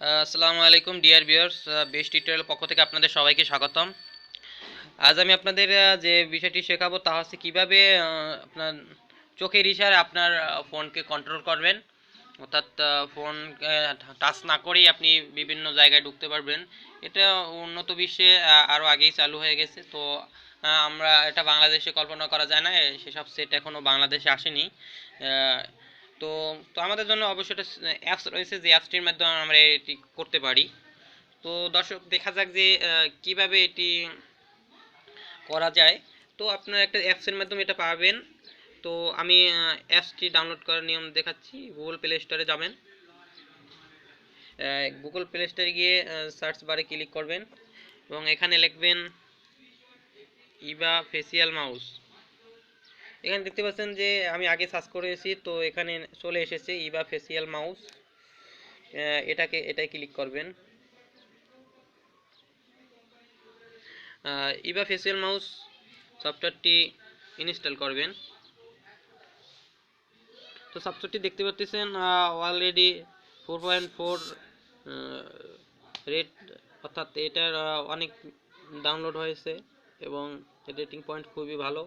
আসসালামু আলাইকুম, dear viewers best tutorial পক্ষ থেকে আপনাদের সবাইকে স্বাগতম। আজ আমি আপনাদের যে বিষয়টি শেখাবো তা হচ্ছে কীভাবে আপনার চোখের ইশারে আপনার ফোনকে কন্ট্রোল করবেন। অর্থাৎ ফোন টাচ না করেই আপনি বিভিন্ন জায়গায় ঢুকতে পারবেন। এটা উন্নত বিশ্বে আরও আগেই চালু হয়ে গেছে। তো আমরা এটা বাংলাদেশে কল্পনা করা যায় না। সেসব সেট এখনও বাংলাদেশে আসেনি। তো তো আমাদের জন্য অবশ্যই একটা অ্যাপস রয়েছে যে অ্যাপসটির মাধ্যমে আমরা এটি করতে পারি। তো দর্শক, দেখা যাক যে কীভাবে এটি করা যায়। তো আপনার একটা অ্যাপসের মাধ্যমে এটা পাবেন। তো আমি অ্যাপসটি ডাউনলোড করার নিয়ম দেখাচ্ছি। গুগল প্লে স্টোরে যাবেন। গুগল প্লে স্টোরে গিয়ে সার্চ বারে ক্লিক করবেন এবং এখানে লিখবেন ইবা ফেসিয়াল মাউস এখানে দেখতে পাচ্ছেন যে আমি আগে সার্চ করেছি তো এখানে চলে এসেছে ইবা ফেসিয়াল মাউস এটাকে এটাই ক্লিক করবেন। ইবা ফেসিয়াল মাউস সফটওয়্যারটি ইনস্টল করবেন। তো সফটওয়্যারটি দেখতে পাচ্ছেন already four point four rate অর্থাৎ এটার অনেক ডাউনলোড হয়েছে। এবং রেটিং পয়েন্ট খুবই ভালো।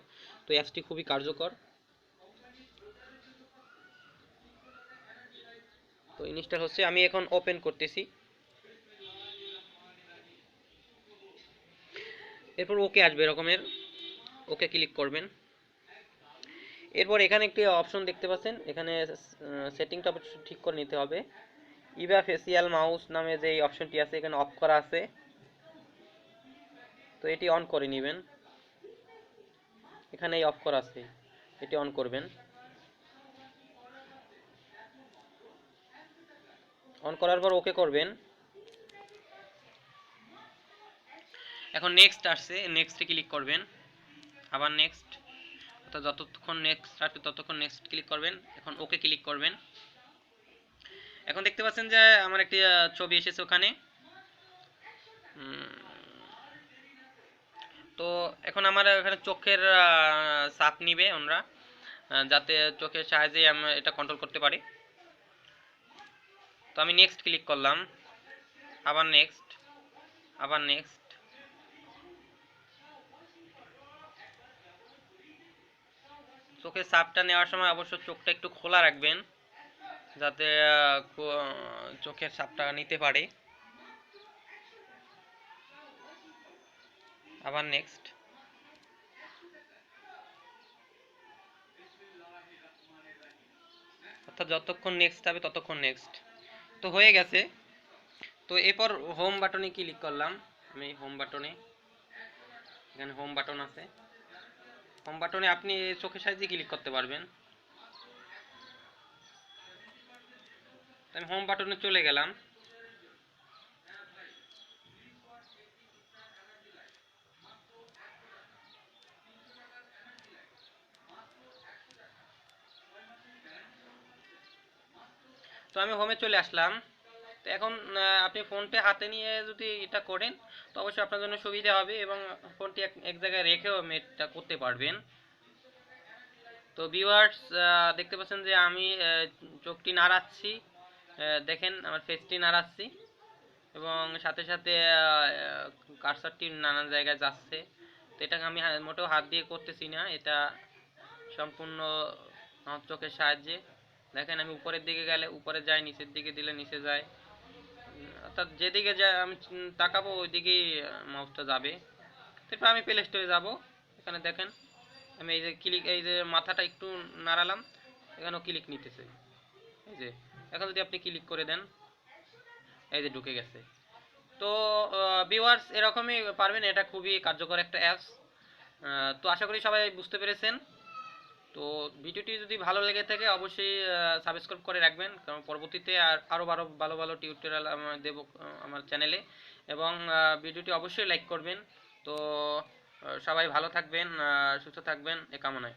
তো অ্যাপসটি খুবই কার্যকর। তো ইনস্টল হচ্ছে, আমি এখন ওপেন করতেছি। এরপর ওকে আসবে এরকমের। ওকে ক্লিক করবেন। এরপর এখানে একটি অপশন দেখতে পাচ্ছেন। এখানে সেটিংটা ঠিক করে নিতে হবে। ইভা ফেসিয়াল মাউস নামে যে অপশনটি আছে, এখানে অফ করা আছে। তো এটি অন করে নেবেন। এখানে এই অফ করা আছে, এটি অন করবেন। অন করার পর ওকে করবেন। এখন নেক্সট আসছে নেক্সটে ক্লিক করবেন। আবার নেক্সট অর্থাৎ যতক্ষণ নেক্সট আসবে ততক্ষণ নেক্সট ক্লিক করবেন। এখন ওকে ক্লিক করবেন। এখন দেখতে পাচ্ছেন যে আমার একটি ছবি এসেছে ওখানে। তো এখন আমার এখানে চোখের সাপ নিবে আমরা যাতে চোখের সাহায্যে আমরা এটা কন্ট্রোল করতে পারি। তো আমি নেক্সট ক্লিক করলাম, আবার নেক্সট আবার নেক্সট চোখের সাপটা নেওয়ার সময় অবশ্য চোখটা একটু খোলা রাখবেন, যাতে চোখের সাপটা নিতে পারে। আবার নেক্সট অর্থাৎ যতক্ষণ নেক্সট হবে ততক্ষণ নেক্সট তো হয়ে গেছে। তো এরপর হোম বাটনে ক্লিক করলাম? আমি হোম বাটনে এখানে হোম বাটন আছে। হোম বাটনে আপনি চোখের সাহায্যে ক্লিক করতে পারবেন। আমি হোম বাটনে চলে গেলাম। তো আমি হোমে চলে আসলাম। তো এখন আপনি ফোনপে হাতে নিয়ে যদি এটা করেন, তো অবশ্যই আপনার জন্য সুবিধা হবে এবং ফোনটি এক জায়গায় রেখেও আপনি এটা করতে পারবেন। তো ভিউয়ার্স দেখতে পাচ্ছেন যে আমি চোখটি নাড়াচ্ছি। দেখেন, আমার ফেসটি নাড়াচ্ছি এবং সাথে সাথে কারসারটি নানান জায়গায় যাচ্ছে। তো এটাকে আমি মোটেও হাত দিয়ে করতেছি না। এটা সম্পূর্ণ আমার চোখের সাহায্যে। দেখেন আমি উপরের দিকে গেলে, উপরে যায়, নিচের দিকে দিলে নিচে যায়। অর্থাৎ যেদিকে যা আমি তাকাবো ওই দিকেই মাউসটা যাবে। তারপর আমি প্লে স্টোরে যাব। এখানে দেখেন, আমি এই যে ক্লিক এই যে মাথাটা একটু নাড়ালাম, এখানেও ক্লিক নিতেছে। এই যে, এখন যদি আপনি ক্লিক করে দেন, এই যে ঢুকে গেছে। তো ভিউয়ার্স এরকমই পারবেন, এটা খুবই কার্যকর একটা অ্যাপস তো আশা করি সবাই বুঝতে পেরেছেন। তো ভিডিওটি যদি ভালো লেগে থাকে, অবশ্যই সাবস্ক্রাইব করে রাখবেন। কারণ পরবর্তীতে আর আরও ভালো ভালো ভালো টিউটোরিয়াল দেব, আমার চ্যানেলে এবং ভিডিওটি অবশ্যই লাইক করবেন। তো সবাই ভালো থাকবেন সুস্থ থাকবেন। এ কামনায়।